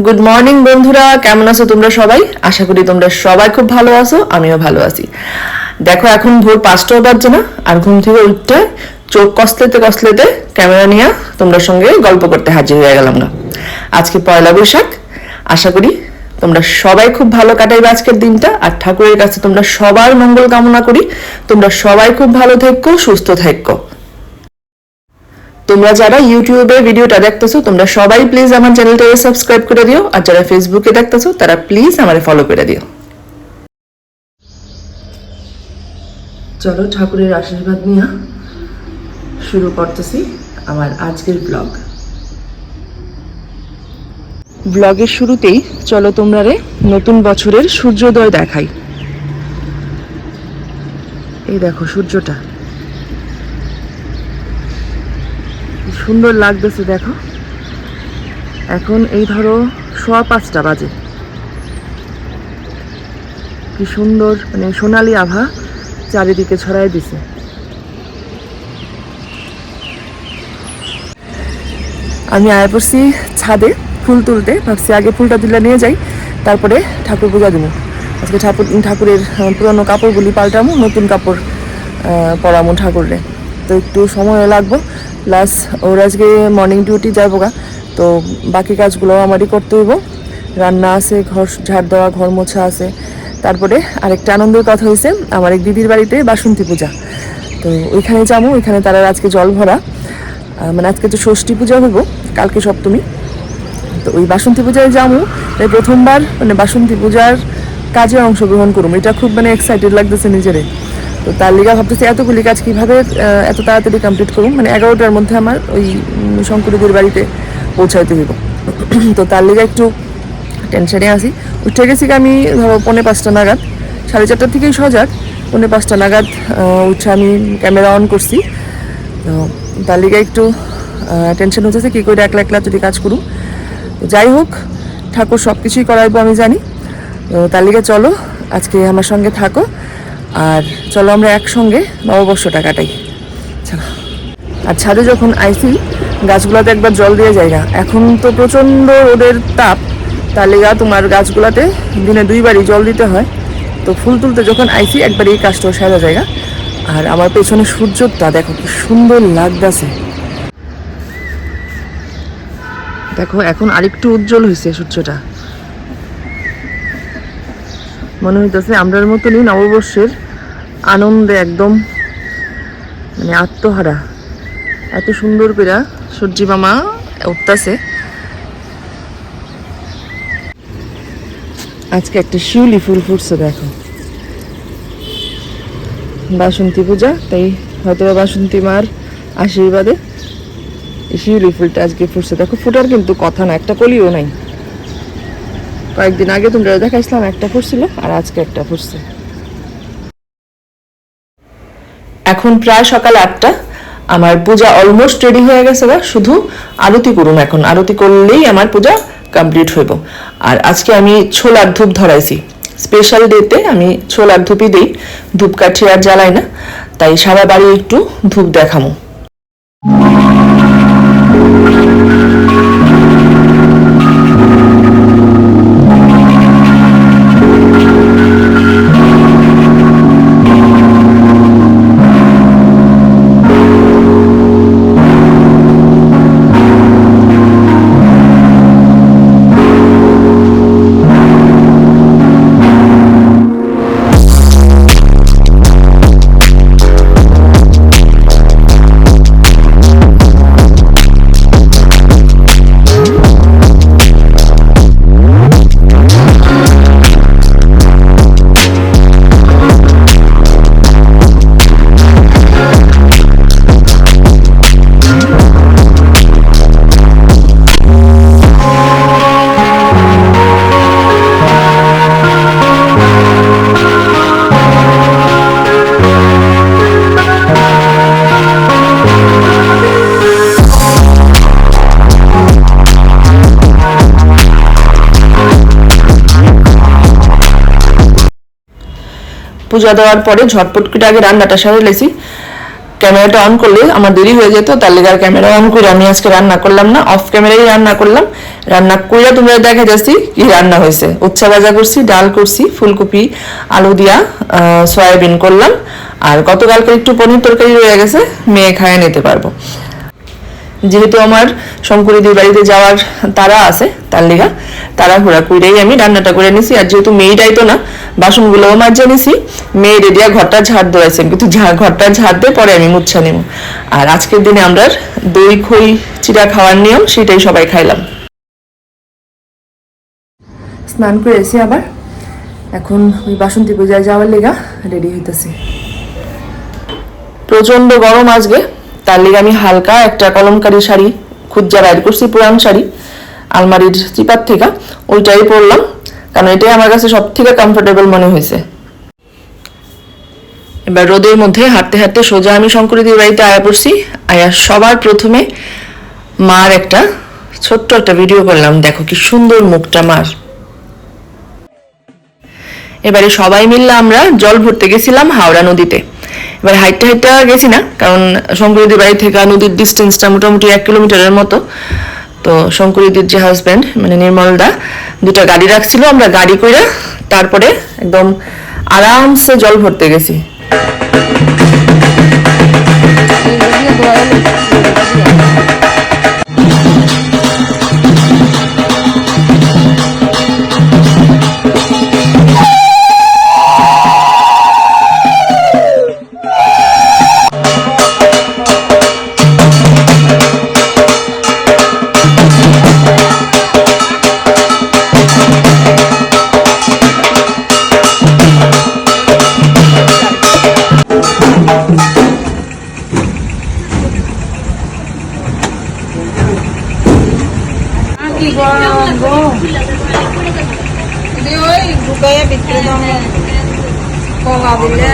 Good morning বন্ধুরা। কেমন আছো তোমরা সবাই? আশা করি তোমরা সবাই খুব ভালো আছো, আমিও ভালো আছি। দেখো, এখন ভোর পাঁচটাও বাজছে না, আর ঘুম থেকে উঠতে চোখ কসলেতে কসলেতে ক্যামেরা নিয়ে তোমরা সঙ্গে গল্প করতে হাজির হয়ে গেলাম না। আজকে পয়লা বৈশাখ। আশা করি তোমরা সবাই খুব ভালো কাটাইবে আজকের দিনটা, আর ঠাকুরের কাছে তোমরা সবার মঙ্গল কামনা করি। তোমরা সবাই খুব ভালো থেকো, সুস্থ থেকো। তোমরা যারা ইউটিউবে ভিডিওটা দেখতেছো, তোমরা সবাই প্লিজ আমার চ্যানেলটাকে সাবস্ক্রাইব করে দিও, আর যারা ফেসবুকে দেখতেছো, তারা প্লিজ আমারে ফলো করে দিও। চলো ঠাকুরের আশীর্বাদ নিয়ে শুরু করতেছি আমার আজকের ব্লগ ব্লগের শুরুতেই চলো তোমরা রে নতুন বছরের সূর্যোদয় দেখাই। এই দেখো সূর্যটা। সুন্দর লাগতেছে, দেখো। এখন এই ধরো সোয়া পাঁচটা বাজে। কি সুন্দর মানে সোনালি আভা চারিদিকে ছড়াই দিছে। আমি আয় পড়ছি ছাদে ফুল তুলতে, ভাবছি আগে ফুলটা তুলে নিয়ে যাই, তারপরে ঠাকুর পূজা দেবো। আজকে ঠাকুর, ঠাকুরের পুরনো কাপড়গুলি পাল্টামো, নতুন কাপড় পরামো ঠাকুরে তো একটু সময় লাগবো প্লাস ওর আজকে মর্নিং ডিউটি যাব গা, তো বাকি কাজগুলো আমারই করতে হইব। রান্না আছে, ঘর ঝাড় দেওয়া, ঘর মোছা আছে। তারপরে আরেকটা আনন্দের কথা হয়েছে আমার এক দিদির বাড়িতে বাসন্তী পূজা। তো ওইখানে যাব, ওইখানে তারা আজকে জল ভরা। মানে আজকে তো ষষ্ঠী পূজা হইব, কালকে সপ্তমী। তো ওই বাসন্তী পূজায় যাব, তাই প্রথমবার মানে বাসন্তী পূজার কাজে অংশগ্রহণ করুম। এটা খুব মানে এক্সাইটেড লাগতেছে নিজেরে। তো তার লিগা ভাবতেছি এতগুলি কাজ কীভাবে এত তাড়াতাড়ি কমপ্লিট করুন মানে এগারোটার মধ্যে আমার ওই উম, শঙ্করীদের বাড়িতে পৌঁছাইতে হইব। তো তার লিগা একটু টেনশনে আসি উঠে গেছি আমি ধরো পৌনে পাঁচটা নাগাদ। সাড়ে চারটার থেকেই সজাগ পৌনে পাঁচটা নাগাদ উঠে আমি ক্যামেরা অন করছি। তো তার লিগে একটু টেনশন হচ্ছে কী করে একলা একলা যদি কাজ করুম? যাই হোক ঠাকুর সব কিছুই করাইবো আমি জানি। তো তার লিগে চলো আজকে আমার সঙ্গে থাকো। আর চলো আমরা একসঙ্গে নববর্ষটা কাটাই। আর ছাদে যখন আইসি, গাছগুলাতে একবার জল দিয়ে যায় না এখন তো প্রচণ্ড রোদের তাপ, তার লেগা তোমার গাছগুলাতে দিনে দুইবারই জল দিতে হয়। তো ফুল তুলতে যখন আইসি, একবার এই কাজটা সারা জায়গা আর আমার পেছনে সূর্যটা, দেখো কি সুন্দর লাগতেছে। দেখো, এখন আরেকটু উজ্জ্বল হয়েছে সূর্যটা। মনে হইতেছে আমরার মতনই নববর্ষের আনন্দে একদম মানে আত্মহারা। এত সুন্দর করে সূর্যি মামা উঠতেছে। আজকে একটা শিউলি ফুল ফুটছে, দেখো। বাসন্তী পূজা, তাই হয়তো বাসন্তী মার আশীর্বাদে শিউলি ফুলটা আজকে ফুটছে। দেখো, ফুটার কিন্তু কথা না, একটা কলিও নাই। কয়েকদিন আগে তোমরা দেখাইছিলাম, একটা ফুটছিল, আর আজকে একটা ফুটছে। এখন প্রায় সকাল আটটা। আমার পূজা অলমোস্ট রেডি হয়ে গেছে গা, শুধু আরতি করুন এখন। আরতি করলেই আমার পূজা কমপ্লিট হইব। আর আজকে আমি ছোলার ধূপ ধরাইছি। স্পেশাল ডেতে আমি ছোলার ধূপই দিই। ধূপকাঠি আর জ্বালাই না। তাই সারা বাড়ি একটু ধূপ দেখামো। পূজা দেওয়ার পরে ঝটপট করে আগে রান্নাটা সারে লেছি। ক্যামেরাটা অন করলে আমার দেরি হয়ে যেত, তার লেগে আর ক্যামেরা অন করে আমি আজকে রান্না করলাম না অফ ক্যামেরাই রান্না করলাম। রান্না কইরা তোমরা দেখা যাচ্ছি কি রান্না হয়েছে। উচ্ছা ভাজা করছি, ডাল করছি, ফুলকপি, আলু দিয়া সয়াবিন করলাম। আর গতকালকে একটু পনির তরকারি রয়ে গেছে, মেয়ে খায় নিতে পারব। যেহেতু আমার শঙ্করীদের বাড়িতে যাওয়ার তারা আছে তার লিগা তারা ঘোরা কইরাই আমি রান্নাটা করে নিছি আর যেহেতু মেয়েটাই তো না বাসনগুলোও মাঝে নিছি। মেয়ে রেডিয়া ঘরটা ঝাড় দিয়েছেন কিন্তু ঘরটা ঝাড় দিয়ে পরে আমি মুচ্ছা নেব। আর আজকের দিনে আমরা দই খই চিরা খাওয়ার নিয়ম সেটাই সবাই খাইলাম। স্নান করে এসে আবার এখন ওই বাসন্তী পূজায় যাওয়ার লেগা রেডি হইতেছি। প্রচণ্ড গরম আজকে। তার লিগে আমি হালকা একটা কলমকারি শাড়ি খুঁজা বাইর করছি, পুরান শাড়ি, আলমারির চিপার থেকে। ওইটাই পরলাম, কারণ এটাই আমার কাছে সব থেকে কমফোর্টেবল মনে হয়েছে। এবার রোদের মধ্যে হাঁটতে হাঁটতে সোজা আমি শঙ্করীদের বাড়িতে আয়া পড়ছি। আয়া সবার প্রথমে মার একটা ছোট্ট একটা ভিডিও করলাম। দেখো কি সুন্দর মুখটা মার। এবারে সবাই মিললে আমরা জল ভরতে গেছিলাম হাওড়া নদীতে। এবার হাইটটা হাইটটা গেছি না, কারণ শঙ্করীদির বাড়ি থেকে নদীর ডিস্টেন্সটা মোটামুটি এক কিলোমিটারের মতো। তো শঙ্করীদির যে হাজব্যান্ড মানে নির্মলদা, দুটা গাড়ি রাখছিল, আমরা গাড়ি করে তারপরে একদম আরামসে জল ভরতে গেছি। কি কলা দিলে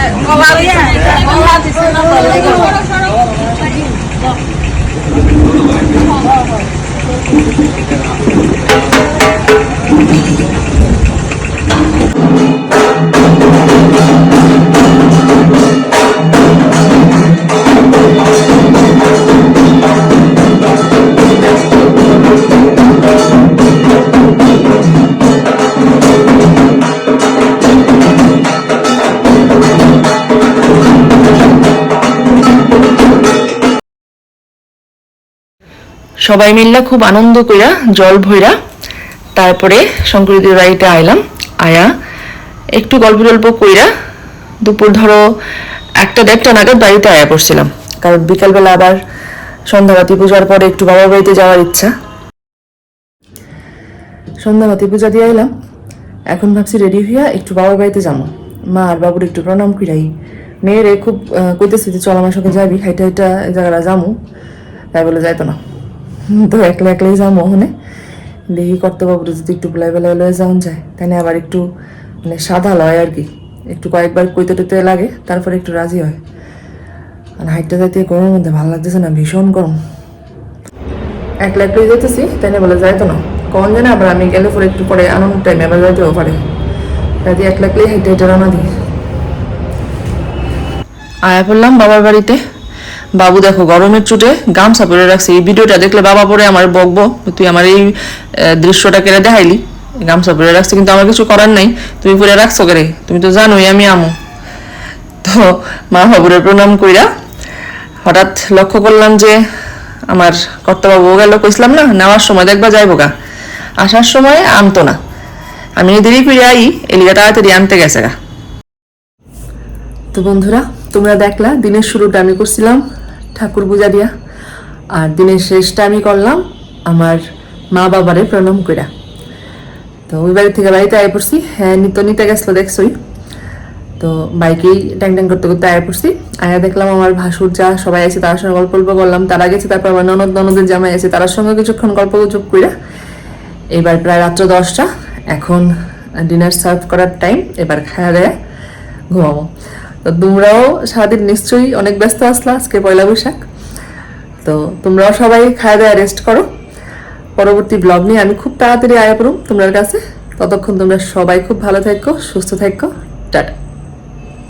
সবাই মিল্লা খুব আনন্দ কইরা, জল ভইরা। তারপরে শঙ্করীদের বাড়িতে আইলাম, আয়া একটু গল্প টল্প কইরা দুপুর ধরো একটা দেড়টা নাগাদ বাড়িতে আয়া পড়ছিলাম। কারণ বিকালবেলা আবার সন্ধ্যাবাতি পূজার পরে একটু বাবার বাড়িতে যাওয়ার ইচ্ছা। সন্ধ্যাবাতি পূজা দিয়ে আইলাম, এখন ভাবছি রেডি হইয়া একটু বাবার বাড়িতে যাব মা আর বাবুর একটু প্রণাম কইরাই। মেয়েরে খুব কইতেছে যে, চল আমার সঙ্গে যাবি, হাইটা হাইটা জায়গাটা যামু। তাই বলে যাইতো না। তো একলা একলাই যাব ওখানে দেখি কর্তবাবুর যদি একটু বেলায় বেলায় লয়ে যাওয়া যায়। তাই আবার একটু মানে সাদা লয় আর কি। একটু কয়েকবার কইতে টইতে লাগে, তারপরে একটু রাজি হয়। আর হাইটটা যাইতে গরমের মধ্যে ভালো লাগতেছে না, ভীষণ গরম। একলা একলাই যেতেছি তাই না বলে যাইতো না। কখন জানে আবার আমি গেলে পরে একটু পরে আনন্দ টাইমে আবার যাইতেও পারে। রাতে একলা একলাই হেঁটে হেঁটে রানা দিই। আয়া পড়লাম বাবার বাড়িতে। বাবু দেখো, গরমের চুটে গামছা পরে রাখছে। এই ভিডিওটা দেখলে বাবা পরে আমার বকবো, তুই আমার এই দৃশ্যটা কেড়ে দেখাইলি। গামছা পরে রাখছে, কিন্তু আমার কিছু করার নাই। তুমি পরে রাখছো কেরে তুমি তো জানোই আমি আমু। তো মা বাবুরের প্রণাম কইরা হঠাৎ লক্ষ্য করলাম যে আমার কর্তাবাবু গেল, কইছিলাম না, নেওয়ার সময় দেখবা যাইব গা। আসার সময় আনতো না। আমি দেরি করে আই, এলিগা তাড়াতাড়ি আনতে গেছে গা। তো বন্ধুরা, তোমরা দেখলা, দিনের শুরুটা আমি করছিলাম। ঠাকুর পূজা দিয়া। আর দিনের শেষটা আমি করলাম আমার মা বাবারে প্রণাম কইরা। তো ওই বাড়ি থেকে বাড়িতে আয় পড়ছি। হ্যাঁ নিত নিতে গেছিল দেখছই। তো বাইকেই ট্যাং ট্যাং করতে করতে আয়া পড়ছি। আয়া দেখলাম আমার ভাসুর যা সবাই আছে তার সঙ্গে গল্প গল্প করলাম। তারা গেছে তারপর আমার ননদ ননদের জামাই আছে তার সঙ্গে কিছুক্ষণ গল্প গুজব কইরা। এবার প্রায় রাত্র দশটা। এখন ডিনার সার্ভ করার টাইম। এবার খাওয়া দেয়া ঘুমাবো। তো তোমরাও সারাদিন নিশ্চয়ই অনেক ব্যস্ত আসলা আজকে পয়লা বৈশাখ। তো তোমরাও সবাই খাওয়া দাওয়া রেস্ট করো। পরবর্তী ব্লগ নিয়ে আমি খুব তাড়াতাড়ি আয়া পড়ুম। তোমার কাছে ততক্ষণ তোমরা সবাই খুব ভালো থাকো, সুস্থ থাকো। টাটা।